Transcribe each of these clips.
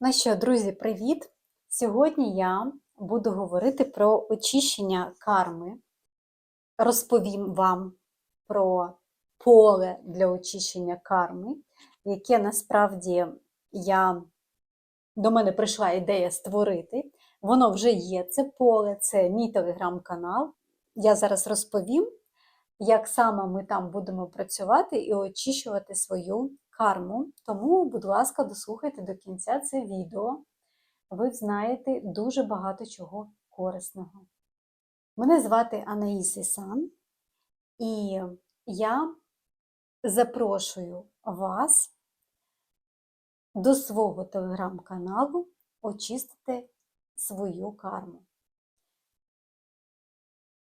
Ну що, друзі, привіт! Сьогодні я буду говорити про очищення карми. Розповім вам про поле для очищення карми, яке насправді я, до мене прийшла ідея створити. Воно вже є, це поле, це мій телеграм-канал. Я зараз розповім, як саме ми там будемо працювати і очищувати свою карму. Тому, будь ласка, дослухайте до кінця це відео. Ви знаєте дуже багато чого корисного. Мене звати Анаїс Ісан, і я запрошую вас до свого телеграм-каналу очистити свою карму.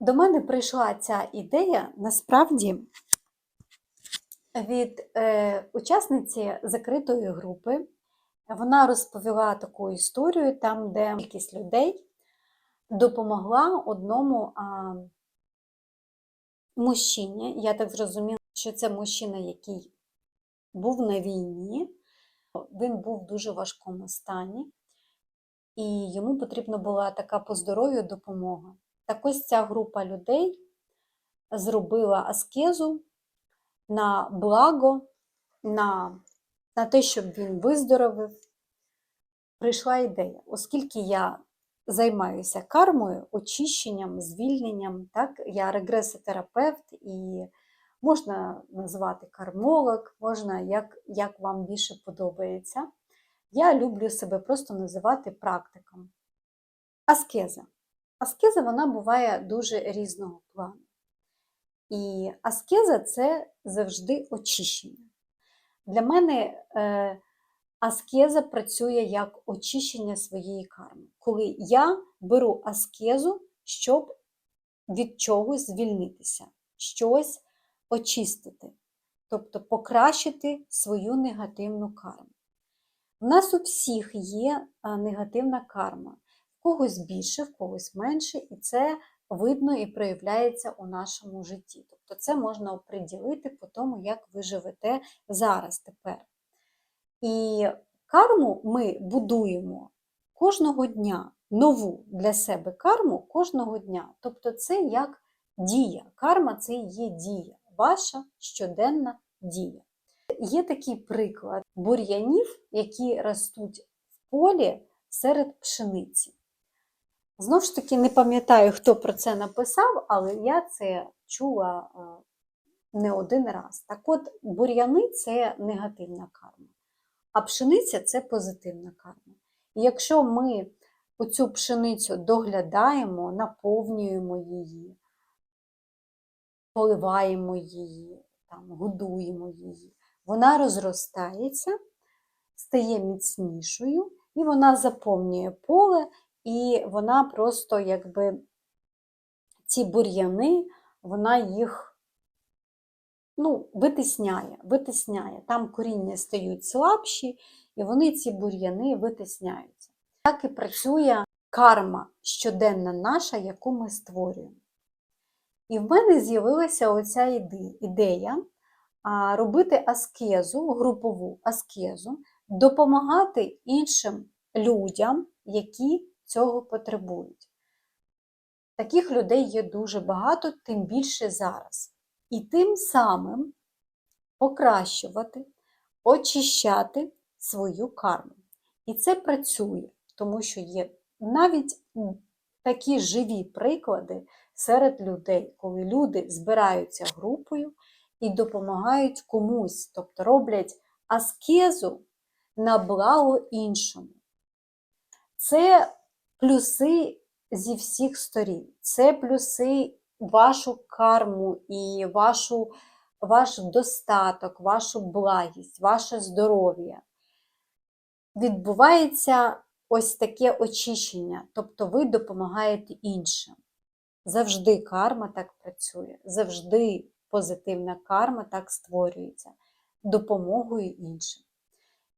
До мене прийшла ця ідея насправді від е, учасниці закритої групи. Вона розповіла таку історію, там, де кількість людей допомогла одному а, мужчині. Я так зрозуміла, що це мужчина, який був на війні, він був в дуже важкому стані, і йому потрібна була така по здоров'ю допомога. Так ось ця група людей зробила аскезу на благо, на, на те, щоб він виздоровив. Прийшла ідея, оскільки я займаюся кармою, очищенням, звільненням, так, я регресотерапевт і можна назвати кармолог, можна, як, як вам більше подобається. Я люблю себе просто називати практиком. Аскеза. Аскеза вона буває дуже різного плану. І аскеза це завжди очищення. Для мене е, аскеза працює як очищення своєї карми, коли я беру аскезу, щоб від чогось звільнитися, щось очистити, тобто покращити свою негативну карму. У нас у всіх є негативна карма, в когось більше, в когось менше, і це видно і проявляється у нашому житті. Тобто це можна оприділити по тому, як ви живете зараз тепер. І карму ми будуємо кожного дня нову для себе карму кожного дня. Тобто це як дія. Карма це є дія, ваша щоденна дія. Є такий приклад бур'янів, які ростуть в полі серед пшениці. Знову ж таки, не пам'ятаю, хто про це написав, але я це чула е, не один раз. Так от, бур'яни це негативна карма, а пшениця це позитивна карма. І якщо ми оцю пшеницю доглядаємо, наповнюємо її, поливаємо її, там, годуємо її, вона розростається, стає міцнішою, і вона заповнює поле і вона просто, якби ці бур'яни, вона їх ну, витисняє, витисняє. Там коріння стають слабші, і вони ці бур'яни витисняються. Так і працює карма щоденна наша, яку ми створюємо. І в мене з'явилася оця ідея робити аскезу, групову аскезу, допомагати іншим людям, які цього потребують. Таких людей є дуже багато, тим більше зараз. І тим самим покращувати, очищати свою карму. І це працює, тому що є навіть такі живі приклади серед людей, коли люди збираються групою і допомагають комусь, тобто роблять аскезу на благо іншому. Це плюси зі всіх сторін. Це плюси вашу карму і вашу, ваш достаток, вашу благість, ваше здоров'я. Відбувається ось таке очищення, тобто ви допомагаєте іншим. Завжди карма так працює, завжди позитивна карма так створюється допомогою іншим.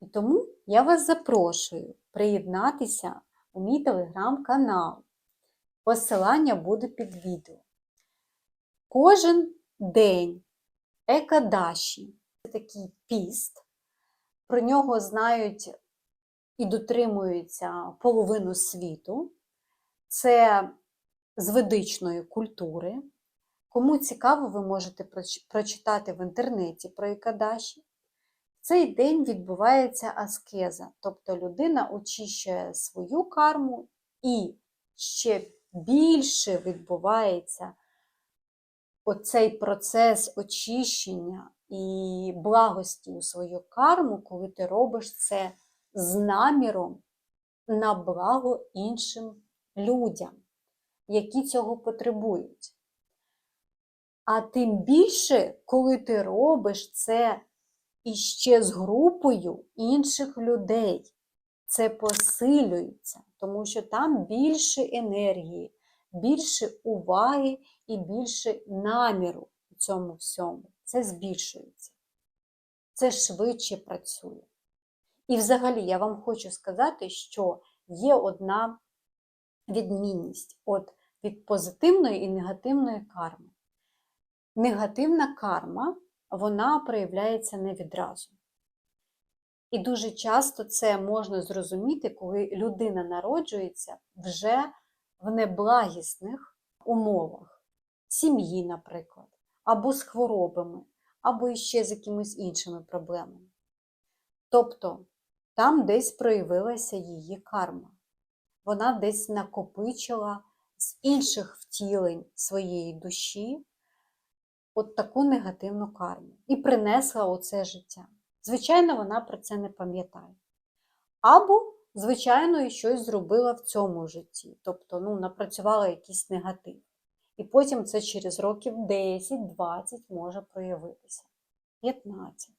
І тому я вас запрошую приєднатися у мій телеграм-канал. Посилання буде під відео. Кожен день Екадаші це такий піст, про нього знають і дотримуються половину світу. Це з ведичної культури. Кому цікаво, ви можете прочитати в інтернеті про Ікадаші. Цей день відбувається аскеза, тобто людина очищує свою карму і ще більше відбувається оцей процес очищення і благості у свою карму, коли ти робиш це з наміром на благо іншим людям, які цього потребують. А тим більше, коли ти робиш це іще з групою інших людей, це посилюється, тому що там більше енергії, більше уваги і більше наміру у цьому всьому. Це збільшується. Це швидше працює. І взагалі я вам хочу сказати, що є одна відмінність от від позитивної і негативної карми. Негативна карма, вона проявляється не відразу. І дуже часто це можна зрозуміти, коли людина народжується вже в неблагісних умовах, сім'ї, наприклад, або з хворобами, або іще з якимись іншими проблемами. Тобто там десь проявилася її карма. Вона десь накопичила з інших втілень своєї душі от таку негативну карму і принесла оце життя. Звичайно, вона про це не пам'ятає. Або, звичайно, і щось зробила в цьому житті, тобто ну, напрацювала якийсь негатив. І потім це через років 10-20 може проявитися. 15.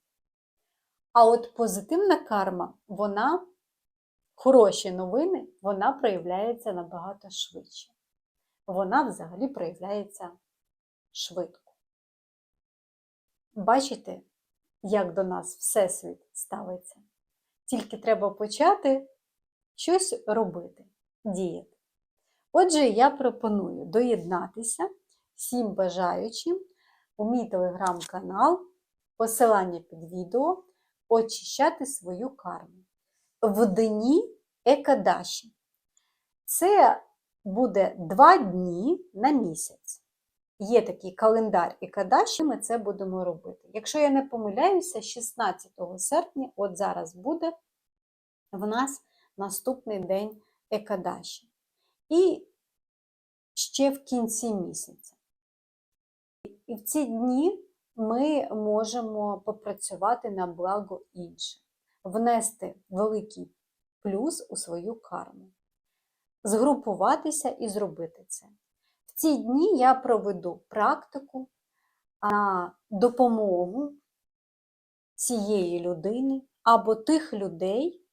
А от позитивна карма, вона, хороші новини, вона проявляється набагато швидше. Вона взагалі проявляється швидко. Бачите, як до нас Всесвіт ставиться? Тільки треба почати щось робити, діяти. Отже, я пропоную доєднатися всім бажаючим у мій телеграм-канал, посилання під відео, очищати свою карму. В дні Екадаші. Це буде два дні на місяць. Є такий календар Екадаші, ми це будемо робити. Якщо я не помиляюся, 16 серпня, от зараз буде в нас наступний день Екадаші. І ще в кінці місяця. І в ці дні ми можемо попрацювати на благо інших, внести великий плюс у свою карму, згрупуватися і зробити це. Ці дні я проведу практику на допомогу цієї людини або тих людей,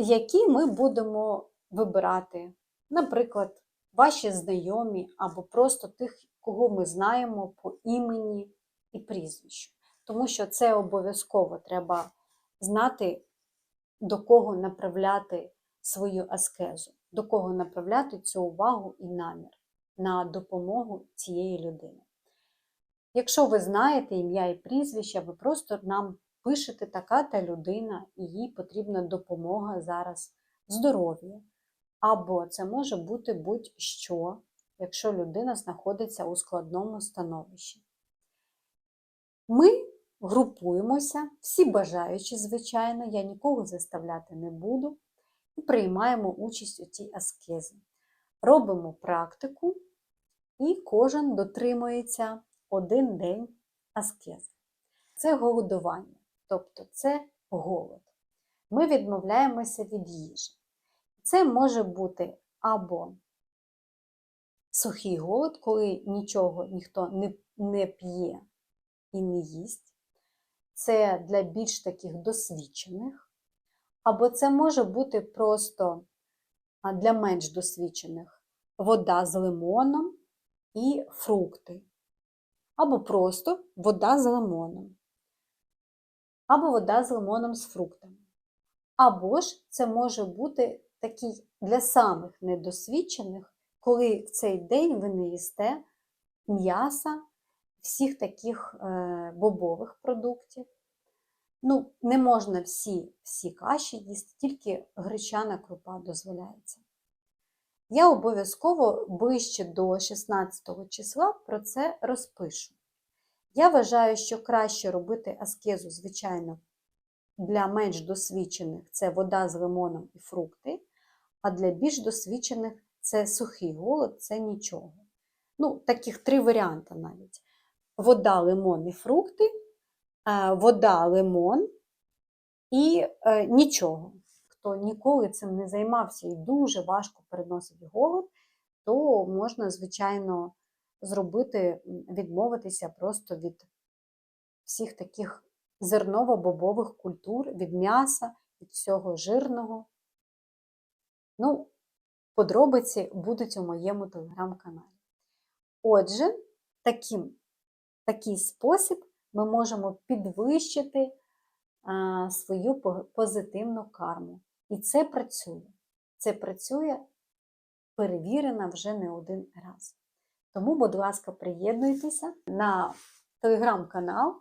які ми будемо вибирати, наприклад, ваші знайомі або просто тих, кого ми знаємо по імені і прізвищу. Тому що це обов'язково треба знати, до кого направляти свою аскезу, до кого направляти цю увагу і намір на допомогу цієї людини. Якщо ви знаєте ім'я і прізвище, ви просто нам пишете така та людина, і їй потрібна допомога зараз здоров'я. Або це може бути будь-що, якщо людина знаходиться у складному становищі. Ми групуємося, всі бажаючі, звичайно, я нікого заставляти не буду, приймаємо участь у цій аскезі. Робимо практику, і кожен дотримується один день аскези. Це голодування, тобто це голод. Ми відмовляємося від їжі. Це може бути або сухий голод, коли нічого ніхто не, не п'є і не їсть. Це для більш таких досвідчених. Або це може бути просто для менш досвідчених вода з лимоном і фрукти. Або просто вода з лимоном. Або вода з лимоном з фруктами. Або ж це може бути такий для самих недосвідчених, коли в цей день ви не їсте м'яса, всіх таких е, бобових продуктів. Ну, не можна всі, всі каші їсти, тільки гречана крупа дозволяється. Я обов'язково ближче до 16 числа про це розпишу. Я вважаю, що краще робити аскезу, звичайно, для менш досвідчених це вода з лимоном і фрукти, а для більш досвідчених це сухий голод, це нічого. Ну, таких три варіанти навіть: вода, лимон і фрукти, вода, лимон і е, нічого. Хто ніколи цим не займався і дуже важко переносить голод, то можна, звичайно, зробити, відмовитися просто від всіх таких зерново-бобових культур, від м'яса, від всього жирного. Ну, подробиці будуть у моєму телеграм-каналі. Отже, таким, такий спосіб ми можемо підвищити свою позитивну карму. І це працює. Це працює перевірено вже не один раз. Тому, будь ласка, приєднуйтеся на телеграм-канал.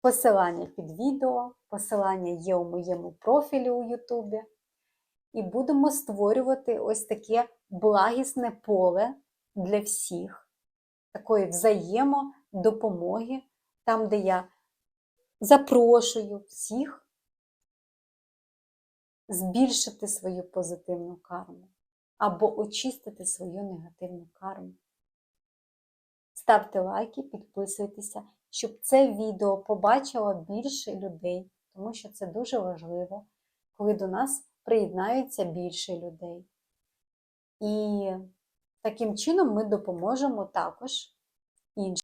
Посилання під відео, посилання є у моєму профілі у Ютубі. І будемо створювати ось таке благісне поле для всіх, такої взаємодопомоги, там, де я запрошую всіх збільшити свою позитивну карму або очистити свою негативну карму. Ставте лайки, підписуйтеся, щоб це відео побачило більше людей, тому що це дуже важливо, коли до нас приєднаються більше людей. І таким чином ми допоможемо також іншим.